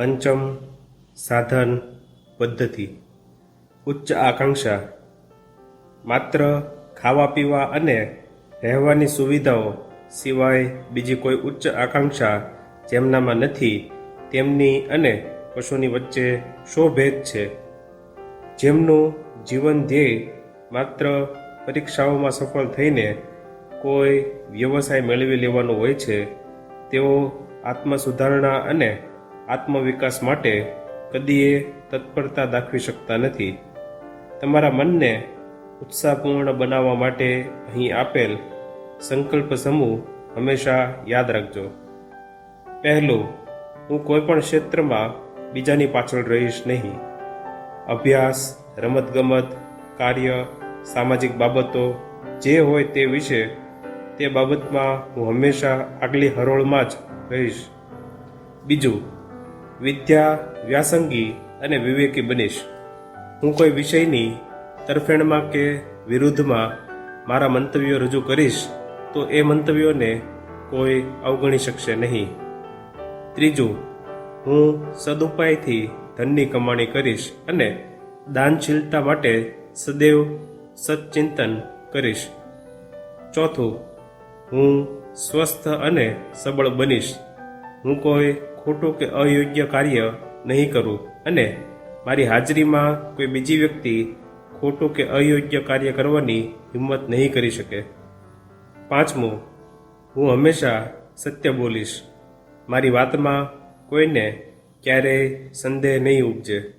પંચમ સાધન પદ્ધતિ. ઉચ્ચ આકાંક્ષા. માત્ર ખાવા, પીવા અને રહેવાની સુવિધાઓ સિવાય બીજી કોઈ ઉચ્ચ આકાંક્ષા જેમનામાં નથી, તેમની અને પશુની વચ્ચે શો ભેદ છે? જેમનું જીવન ધ્યેય માત્ર પરીક્ષાઓમાં સફળ થઈને કોઈ વ્યવસાય મેળવી લેવાનો હોય છે, તેઓ આત્મસુધારણા અને આત્મવિકાસ માટે કદીએ તત્પરતા દાખવી શકતા નથી. તમારા મનને ઉત્સાહપૂર્ણ બનાવવા માટે અહીં આપેલ સંકલ્પ સમૂહ હંમેશા યાદ રાખજો. પહેલું, હું કોઈપણ ક્ષેત્રમાં બીજાની પાછળ રહીશ નહીં. અભ્યાસ, રમતગમત, કાર્ય, સામાજિક બાબતો જે હોય તે વિશે તે બાબતમાં હું હંમેશા આગલી હરોળમાં જ રહીશ. બીજું વિદ્યા, વ્યાસંગી અને વિવેકી બનીશ. હું કોઈ વિષયની તરફેણમાં કે વિરુદ્ધમાં મારા મંતવ્યો રજૂ કરીશ, તો એ મંતવ્યોને કોઈ અવગણી શકશે નહીં. ત્રીજું, હું સદુપાયથી ધનની કમાણી કરીશ અને દાનશીલતા માટે સદૈવ સચ્ચિંતન કરીશ. ચોથું, હું સ્વસ્થ અને સબળ બનીશ. હું કોઈ ખોટું કે અયોગ્ય કાર્ય નહીં કરું અને મારી હાજરીમાં કોઈ બીજી વ્યક્તિ ખોટું કે અયોગ્ય કાર્ય કરવાની હિંમત નહીં કરી શકે. પાંચમું, હું હંમેશા સત્ય બોલીશ. મારી વાતમાં કોઈને ક્યારેય સંદેહ નહીં ઉપજે.